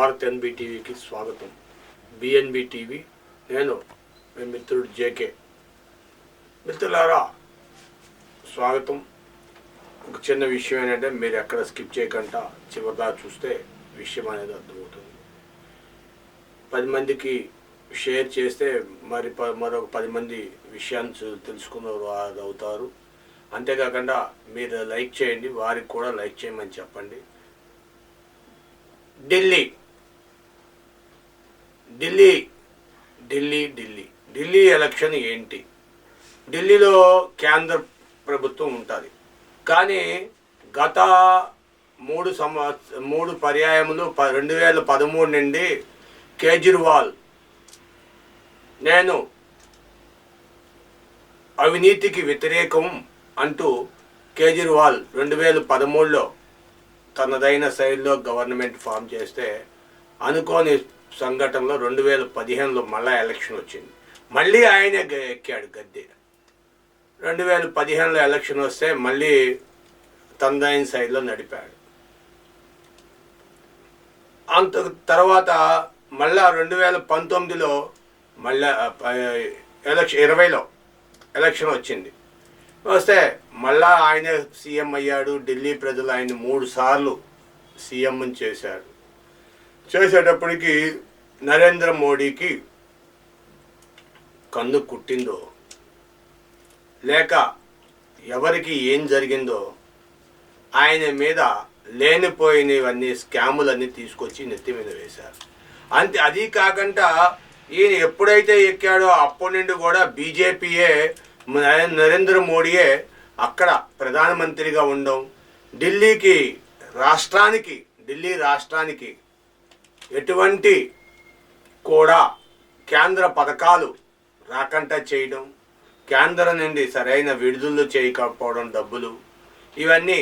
Bharat NB టీవీకి స్వాగతం. BNB TV నేను మీ మిత్రుడు జేకే మిత్రులారా స్వాగతం. ఒక చిన్న విషయం ఏంటంటే మీరు ఎక్కడ స్కిప్ చేయకుండా చివరిదా చూస్తే విషయం అనేది అర్థమవుతుంది. పది మందికి షేర్ చేస్తే మరి ప మరొక పది మంది విషయాన్ని చూ- తెలుసుకున్న వారు అవుతారు. అంతేకాకుండా మీరు లైక్ చేయండి వారికి కూడా లైక్ చేయమని చెప్పండి. ఢిల్లీ ఢిల్లీ ఢిల్లీ ఢిల్లీ. ఢిల్లీ ఎలక్షన్ ఏంటి? ఢిల్లీలో కేంద్ర ప్రభుత్వం ఉంటుంది. కానీ గత మూడు సంవత్స మూడు పర్యాయములు ప రెండు వేల పదమూడు నుండి కేజ్రీవాల్ నేను అవినీతికి వ్యతిరేకం అంటూ కేజ్రీవాల్ రెండు వేల పదమూడులో తనదైన శైలిలో గవర్నమెంట్ ఫామ్ చేస్తే అనుకోని సంఘటనలో రెండు వేల పదిహేనులో మళ్ళా ఎలక్షన్ వచ్చింది. మళ్ళీ ఆయనే ఎక్కాడు గద్దె. రెండు వేల పదిహేనులో ఎలక్షన్ వస్తే మళ్ళీ తనదైన సైడ్లో నడిపాడు. అంత తర్వాత మళ్ళా రెండు వేల పంతొమ్మిదిలో మళ్ళా ఎలక్షన్ ఇరవైలో ఎలక్షన్ వచ్చింది. వస్తే మళ్ళా ఆయన సీఎం అయ్యాడు. ఢిల్లీ ప్రజలు ఆయన మూడు సార్లు సీఎం చేశారు. చేసేటప్పటికి నరేంద్ర మోడీకి కన్ను కుట్టిందో లేక ఎవరికి ఏం జరిగిందో ఆయన మీద లేనిపోయినవన్నీ స్కాములన్నీ తీసుకొచ్చి నెత్తి మీద వేశారు. అంతే అది కాకుండా ఈయన ఎప్పుడైతే ఎక్కాడో అప్పటి నుండి కూడా బీజేపీయే నరే- నరేంద్ర మోడీయే అక్కడ ప్రధానమంత్రిగా ఉండడం ఢిల్లీకి రాష్ట్రానికి ఢిల్లీ రాష్ట్రానికి ఎటువంటి కూడా కేంద్ర పథకాలు రాకుండా చేయడం కేంద్రం నుండి సరైన విడుదల చేయకపోవడం డబ్బులు ఇవన్నీ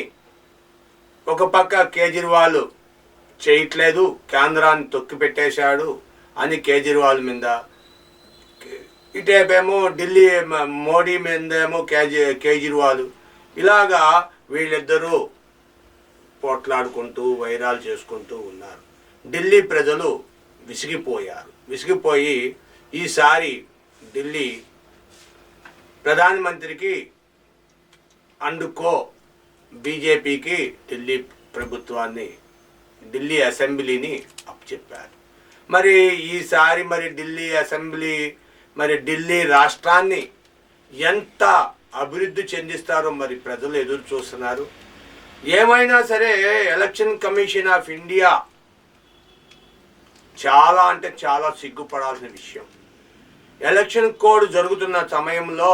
ఒక పక్క కేజ్రీవాల్ చేయట్లేదు కేంద్రాన్ని తొక్కి పెట్టేశాడు అని కేజ్రీవాల్ మీద ఇటేపేమో ఢిల్లీ మోడీ మీదేమో కేజీ కేజ్రీవాల్ ఇలాగా వీళ్ళిద్దరూ పోట్లాడుకుంటూ వైరాలు చేసుకుంటూ ఉన్నారు. ఢిల్లీ ప్రజలు విసిగిపోయారు. విసిగిపోయి ఈసారి ఢిల్లీ ప్రధానమంత్రికి అండుకో బీజేపీకి ఢిల్లీ ప్రభుత్వాన్ని ఢిల్లీ అసెంబ్లీని అప్పచెప్పారు. మరి ఈసారి మరి ఢిల్లీ అసెంబ్లీ మరి ఢిల్లీ రాష్ట్రాన్ని ఎంత అభివృద్ధి చెందిస్తారో మరి ప్రజలు ఎదురు చూస్తున్నారు. ఏమైనా సరే ఎలక్షన్ కమిషన్ ఆఫ్ ఇండియా చాలా అంటే చాలా సిగ్గుపడాల్సిన విషయం. ఎలక్షన్ కోడ్ జరుగుతున్న సమయంలో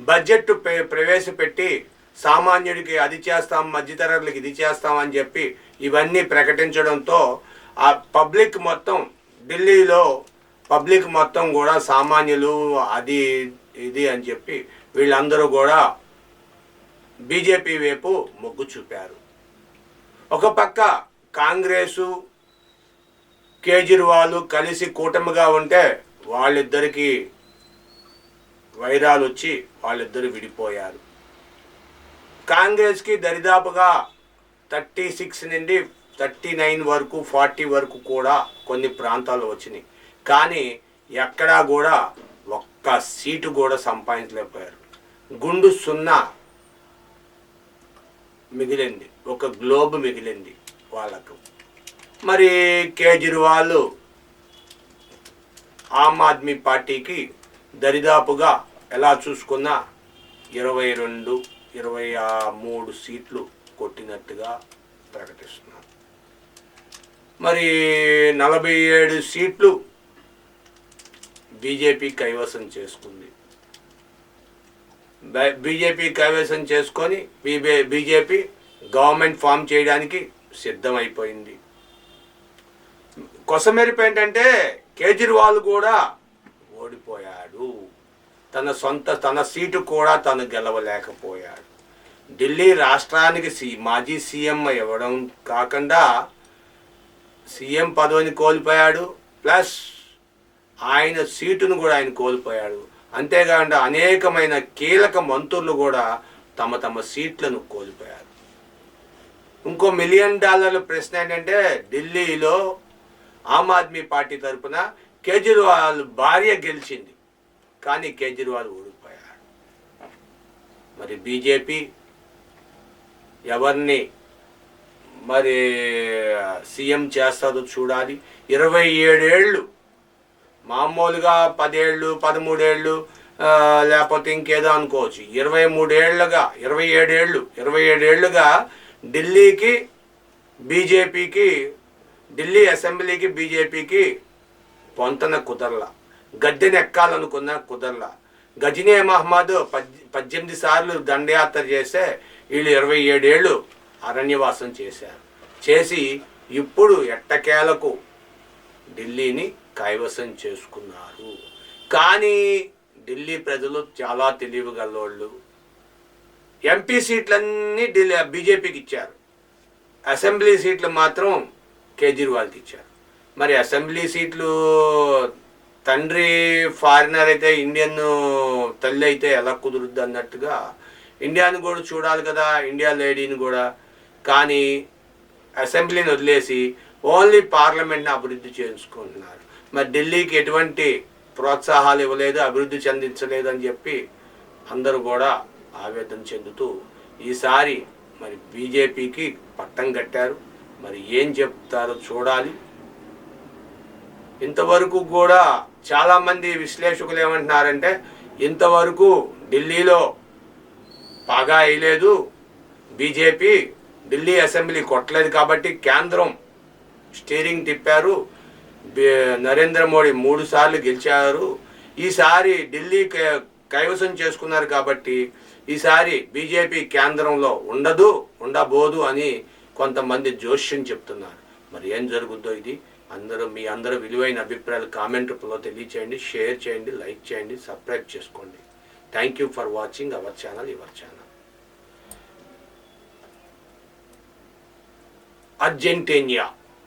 బడ్జెట్ ప్రవేశపెట్టి సామాన్యుడికి అది చేస్తాం మధ్యతరగతులకి ఇది చేస్తాం అని చెప్పి ఇవన్నీ ప్రకటించడంతో ఆ పబ్లిక్ మొత్తం ఢిల్లీలో పబ్లిక్ మొత్తం కూడా సామాన్యులు అది ఇది అని చెప్పి వీళ్ళందరూ కూడా బీజేపీ వైపు మొగ్గు చూపారు. ఒక పక్క కాంగ్రెసు కేజ్రీవాల్ కలిసి కూటమిగా ఉంటే వాళ్ళిద్దరికి వైరాలు వచ్చి వాళ్ళిద్దరు విడిపోయారు. కాంగ్రెస్కి దరిదాపుగా థర్టీ సిక్స్ నుండి థర్టీ నైన్ వరకు ఫార్టీ వరకు కూడా కొన్ని ప్రాంతాలు వచ్చినాయి. కానీ ఎక్కడా కూడా ఒక్క సీటు కూడా సంపాదించలేకపోయారు. గుండు సున్నా మిగిలింది. ఒక గ్లోబ్ మిగిలింది వాళ్ళకు. మరి కేజ్రీవాల్ ఆమ్ ఆద్మీ పార్టీకి దరిదాపుగా ఎలా చూసుకున్నా ఇరవై రెండు ఇరవై ఆ మూడు సీట్లు కొట్టినట్టుగా ప్రకటిస్తున్నారు మరి నలభై ఏడు సీట్లు బీజేపీ కైవసం చేసుకుంది. బ- బీజేపీ కైవసం చేసుకొని బీబే బీజేపీ గవర్నమెంట్ ఫామ్ చేయడానికి సిద్ధమైపోయింది. కొసమెరుపు ఏంటంటే కేజ్రీవాల్ కూడా ఓడిపోయాడు. తన సొంత తన సీటు కూడా తను గెలవలేకపోయాడు. ఢిల్లీ రాష్ట్రానికి సి మాజీ సీఎం ఇవ్వడం కాకుండా సీఎం పదవిని కోల్పోయాడు. ప్లస్ ఆయన సీటును కూడా ఆయన కోల్పోయాడు. అంతేకాకుండా అనేకమైన కీలక మంత్రులు కూడా తమ తమ సీట్లను కోల్పోయారు. ఇంకో మిలియన్ డాలర్ల ప్రశ్న ఏంటంటే ఢిల్లీలో ఆమ్ ఆద్మీ పార్టీ తరఫున కేజ్రీవాల్ భార్య గెలిచింది. కానీ కేజ్రీవాల్ ఓడిపోయాడు మరి బీజేపీ ఎవరిని మరి సీఎం చేస్తారో చూడాలి. ఇరవై ఏడేళ్ళు మామూలుగా పదేళ్ళు పదమూడేళ్ళు లేకపోతే ఇంకేదో అనుకోవచ్చు. ఇరవై మూడేళ్ళుగా ఇరవై ఏడేళ్ళు ఇరవై ఏడేళ్ళుగా ఢిల్లీకి బీజేపీకి ఢిల్లీ అసెంబ్లీకి బీజేపీకి పొంతన కుదరల. గద్దెనెక్కాలనుకున్న కుదరల. గజనీ మహమ్మద్ పద్ పద్దెనిమిది సార్లు దండయాత్ర చేస్తే వీళ్ళు ఇరవై ఏడేళ్ళు అరణ్యవాసం చేశారు. చేసి ఇప్పుడు ఎట్టకేలకు ఢిల్లీని కైవసం చేసుకున్నారు. కానీ ఢిల్లీ ప్రజలు చాలా తెలివిగల్లోళ్ళు ఎంపీ సీట్లన్నీ ఢిల్లీ బీజేపీకి ఇచ్చారు. అసెంబ్లీ సీట్లు మాత్రం కేజ్రీవాల్కి ఇచ్చారు మరి అసెంబ్లీ సీట్లు తండ్రి ఫారినర్ అయితే ఇండియన్ తల్లి అయితే ఎలా కుదురుద్ది అన్నట్టుగా ఇండియాని కూడా చూడాలి కదా ఇండియా లేడీని కూడా. కానీ అసెంబ్లీని వదిలేసి ఓన్లీ పార్లమెంట్ని అభివృద్ధి చేసుకుంటున్నారు మరి ఢిల్లీకి ఎటువంటి ప్రోత్సాహాలు ఇవ్వలేదు అభివృద్ధి చెందించలేదు అని చెప్పి అందరూ కూడా ఆవేదన చెందుతూ ఈసారి మరి బీజేపీకి పట్టం కట్టారు. మరి ఏం చెప్తారో చూడాలి. ఇంతవరకు కూడా చాలామంది విశ్లేషకులు ఏమంటున్నారంటే ఇంతవరకు ఢిల్లీలో బాగా వేయలేదు బీజేపీ ఢిల్లీ అసెంబ్లీ కొట్టలేదు కాబట్టి కేంద్రం స్టీరింగ్ తిప్పారు నరేంద్ర మోడీ మూడు సార్లు గెలిచారు ఈసారి ఢిల్లీ కైవసం చేసుకున్నారు కాబట్టి ఈసారి బీజేపీ కేంద్రంలో ఉండదు ఉండబోదు అని కొంతమంది జోష్యం చెప్తున్నారు. మరి ఏం జరుగుద్దో ఇది? అందరూ మీ అందరూ విలువైన అభిప్రాయాలు కామెంట్ రూపంలో తెలియచేయండి షేర్ చేయండి లైక్ చేయండి సబ్స్క్రైబ్ చేసుకోండి. Thank you for watching our channel your channel Argentina.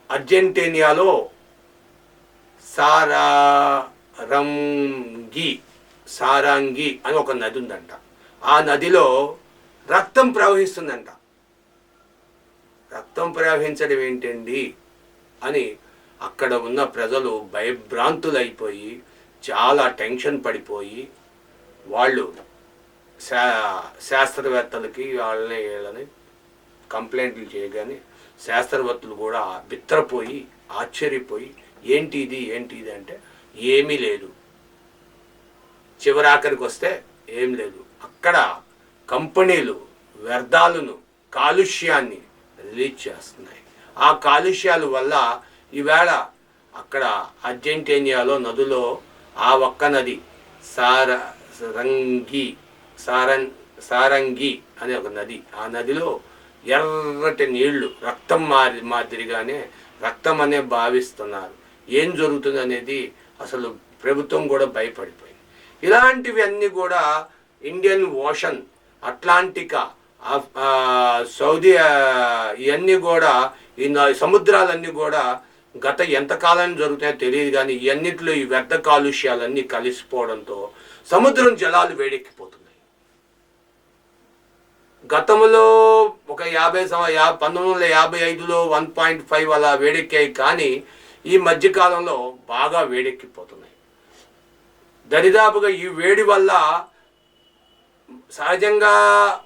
అర్జెంటీనియాలో సారారంగి సారాంగి అని ఒక నది ఉందంట. ఆ నదిలో రక్తం ప్రవహిస్తుందంట. రక్తం ప్రవహించడం ఏంటండి? అని అక్కడ ఉన్న ప్రజలు భయభ్రాంతులైపోయి చాలా టెన్షన్ పడిపోయి వాళ్ళు శా శాస్త్రవేత్తలకి వాళ్ళని వీళ్ళని కంప్లైంట్లు చేయగానే శాస్త్రవేత్తలు కూడా బిత్తరపోయి ఆశ్చర్యపోయి ఏంటి ఇది? ఏంటి ఇది? అంటే ఏమీ లేదు. చివరాఖరికి వస్తే ఏం లేదు. అక్కడ కంపెనీలు వ్యర్థాలను కాలుష్యాన్ని రిలీజ్ చేస్తున్నాయి. ఆ కాలుష్యాల వల్ల ఈవేళ అక్కడ అర్జెంటీనియాలో నదిలో ఆ ఒక్క నది సార రంగి సారన్ సారంగి అనే ఒక నది ఆ నదిలో ఎర్రటి నీళ్ళు రక్తం మారి మాదిరిగానే రక్తం అనే భావిస్తున్నారు. ఏం జరుగుతుంది అనేది అసలు ప్రభుత్వం కూడా భయపడిపోయింది. ఇలాంటివి అన్నీ కూడా ఇండియన్ ఓషన్ అట్లాంటికా సౌదీ ఇవన్నీ కూడా ఈ సముద్రాలన్నీ కూడా గత ఎంతకాలం జరుగుతాయో తెలియదు కానీ ఇవన్నిట్లో ఈ వ్యర్థ కాలుష్యాలన్నీ కలిసిపోవడంతో సముద్రం జలాలు వేడెక్కిపోతున్నాయి. గతంలో ఒక యాభై సంవ యా పంతొమ్మిది వందల యాభై ఐదులో వన్ పాయింట్ ఫైవ్ అలా వేడెక్కాయి కానీ ఈ మధ్యకాలంలో బాగా వేడెక్కిపోతున్నాయి. దరిదాపుగా ఈ వేడి వల్ల సహజంగా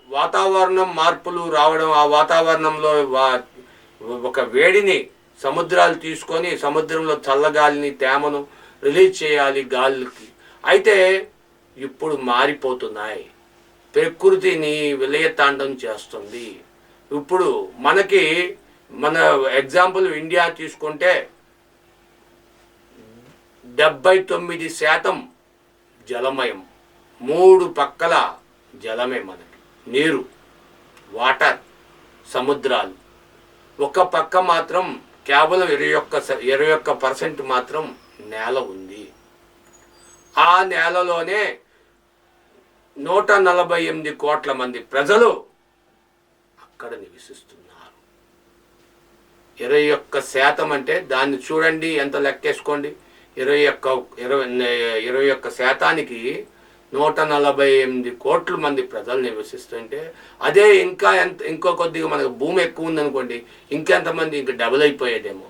వాతావరణం మార్పులు రావడం ఆ వాతావరణంలో వా- ఒక వేడిని సముద్రాలు తీసుకొని సముద్రంలో చల్లగాలిని తేమను రిలీజ్ చేయాలి గాలికి. అయితే ఇప్పుడు మారిపోతున్నాయి. ప్రకృతిని విలయతాండం చేస్తుంది. ఇప్పుడు మనకి మన ఎగ్జాంపుల్ ఇండియా తీసుకుంటే డెబ్బై తొమ్మిది శాతం జలమయం. మూడు పక్కల జలమే మనకి. నీరు వాటర్ సముద్రాలు. ఒక పక్క మాత్రం కేవలం ఇరవై ఒక్క స- ఇరవై ఒక్క పర్సెంట్ మాత్రం నేల ఉంది. ఆ నేలలోనే నూట నలభై ఎనిమిది కోట్ల మంది ప్రజలు అక్కడ నివసిస్తున్నారు. ఇరవై ఒక్క శాతం అంటే దాన్ని చూడండి ఎంత లెక్కేసుకోండి. ఇరవై ఒక్క ఇరవై ఇరవై ఒక్క శాతానికి నూట నలభై ఎనిమిది కోట్ల మంది ప్రజలు నివసిస్తుంటే అదే ఇంకా ఎంత ఇంకో కొద్దిగా మనకు భూమి ఎక్కువ ఉందనుకోండి ఇంకెంతమంది ఇంకా డబుల్ అయిపోయేదేమో.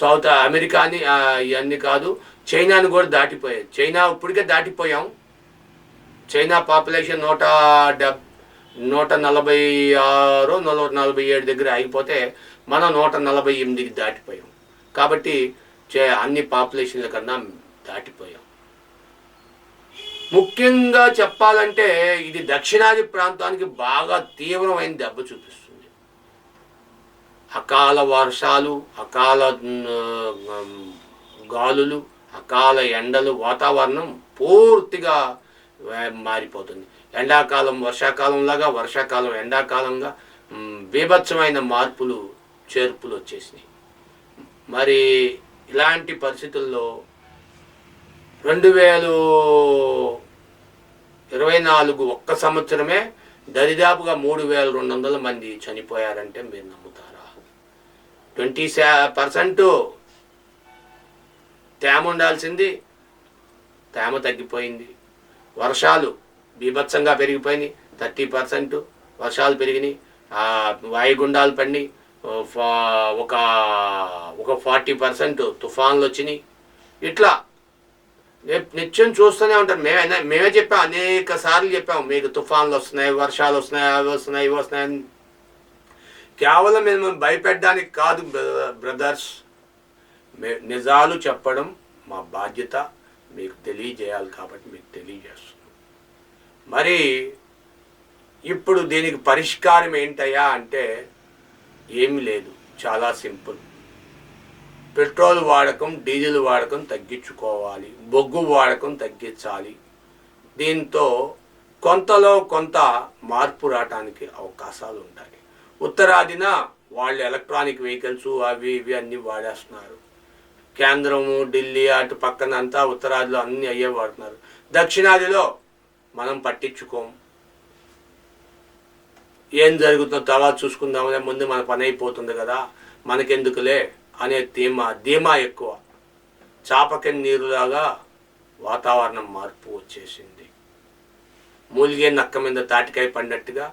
సౌత్ అమెరికాని ఇవన్నీ కాదు చైనాని కూడా దాటిపోయేది చైనా ఇప్పటికే దాటిపోయాం. చైనా పాపులేషన్ నూట డెబ్ నూట నలభై ఆరు నలభై నలభై ఏడు దగ్గర ఆగిపోతే మనం నూట నలభై ఎనిమిదికి దాటిపోయాం. కాబట్టి చే- అన్ని పాపులేషన్ల కన్నా దాటిపోయాం. ముఖ్యంగా చెప్పాలంటే ఇది దక్షిణాది ప్రాంతానికి బాగా తీవ్రమైన దెబ్బ చూపిస్తుంది. అకాల వర్షాలు అకాల గాలులు అకాల ఎండలు వాతావరణం పూర్తిగా మారిపోతుంది. ఎండాకాలం వర్షాకాలంలాగా వర్షాకాలం ఎండాకాలంగా బీభత్సమైన మార్పులు చేర్పులు వచ్చేసినాయి. మరి ఇలాంటి పరిస్థితుల్లో రెండు వేలు ఇరవై నాలుగు ఒక్క సంవత్సరమే దరిదాపుగా మూడు వేల రెండు వందల మంది చనిపోయారంటే మీరు నమ్ముతారా? ట్వంటీ పర్సెంట్ తేమ ఉండాల్సింది. తేమ తగ్గిపోయింది. వర్షాలు బీభత్సంగా పెరిగిపోయినాయి. థర్టీ పర్సెంట్ వర్షాలు పెరిగినాయి. వాయుగుండాలు పడినాయి. ఒక ఒక ఫార్టీ పర్సెంట్ తుఫాన్లు వచ్చినాయి. ఇట్లా నిత్యం చూస్తూనే ఉంటారు. మేమే మేమే చెప్పాం అనేక సార్లు చెప్పాం మీకు తుఫాన్లు వస్తున్నాయి వర్షాలు వస్తున్నాయి అవి వస్తున్నాయి ఇవి వస్తున్నాయి అని. కేవలం మేము భయపెట్టడానికి కాదు బ్ర- బ్రదర్స్. మే నిజాలు చెప్పడం మా బాధ్యత. మీకు తెలియజేయాలి కాబట్టి మీకు తెలియజేస్తున్నాం. మరి ఇప్పుడు దీనికి పరిష్కారం ఏంటయ్యా అంటే ఏమి లేదు. చాలా సింపుల్. పెట్రోల్ వాడకం డీజిల్ వాడకం తగ్గించుకోవాలి. బొగ్గు వాడకం తగ్గించాలి. దీంతో కొంతలో కొంత మార్పు రావడానికి అవకాశాలు ఉంటాయి ఉత్తరాదిన వాళ్ళు ఎలక్ట్రానిక్ వెహికల్స్ అవి ఇవి అన్నీ వాడేస్తున్నారు. కేంద్రము ఢిల్లీ అటు పక్కన అంతా ఉత్తరాదిలో అన్నీ అయ్యే వాడుతున్నారు. దక్షిణాదిలో మనం పట్టించుకోం. ఏం జరుగుతుందో తర్వాత చూసుకుందామనే ముందు మన పని అయిపోతుంది కదా. మనకెందుకులే? అనే ధీమా ధీమా ఎక్కువ. చాపకి నీరులాగా వాతావరణం మార్పు వచ్చేసింది. మూలిగే నక్క మీద తాటికాయ పడినట్టుగా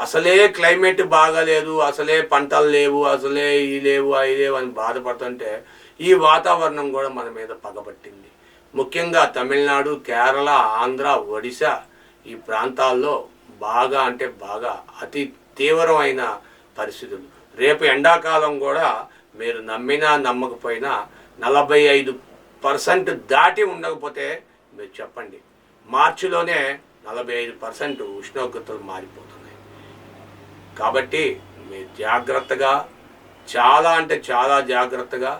అసలే క్లైమేట్ బాగాలేదు అసలే పంటలు లేవు అసలే ఈ లేవు అవి లేవు అని బాధపడుతుంటే ఈ వాతావరణం కూడా మన మీద పగబట్టింది. ముఖ్యంగా తమిళనాడు కేరళ ఆంధ్ర ఒడిశా ఈ ప్రాంతాల్లో బాగా అంటే బాగా అతి తీవ్రమైన పరిస్థితులు. రేపు ఎండాకాలం కూడా మీరు నమ్మినా నమ్మకపోయినా నలభై ఐదు పర్సెంట్ దాటి ఉండకపోతే మీరు చెప్పండి. మార్చిలోనే నలభై ఐదు పర్సెంట్ ఉష్ణోగ్రతలు మారిపోతున్నాయి. కాబట్టి మీరు జాగ్రత్తగా చాలా అంటే చాలా జాగ్రత్తగా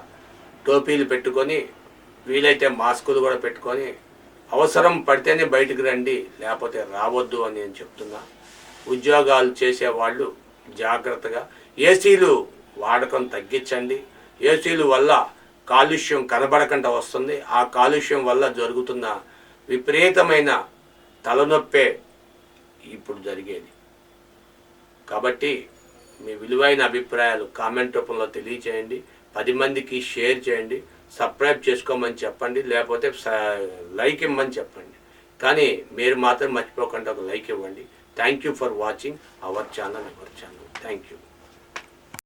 టోపీలు పెట్టుకొని వీలైతే మాస్కులు కూడా పెట్టుకొని అవసరం పడితేనే బయటికి రండి లేకపోతే రావద్దు అని నేను చెప్తున్నా. ఉద్యోగాలు చేసేవాళ్ళు జాగ్రత్తగా ఏసీలు వాడకం తగ్గించండి. ఏసీలు వల్ల కాలుష్యం కనబడకుండా వస్తుంది. ఆ కాలుష్యం వల్ల జరుగుతున్న విపరీతమైన తలనొప్పే ఇప్పుడు జరిగేది. కాబట్టి మీ విలువైన అభిప్రాయాలు కామెంట్ రూపంలో తెలియచేయండి. పది మందికి షేర్ చేయండి. సబ్స్క్రైబ్ చేసుకోమని చెప్పండి. లేకపోతే లైక్ ఇవ్వమని చెప్పండి. కానీ మీరు మాత్రం మర్చిపోకుండా ఒక లైక్ ఇవ్వండి. Thank you for watching our channel our channel. Thank you.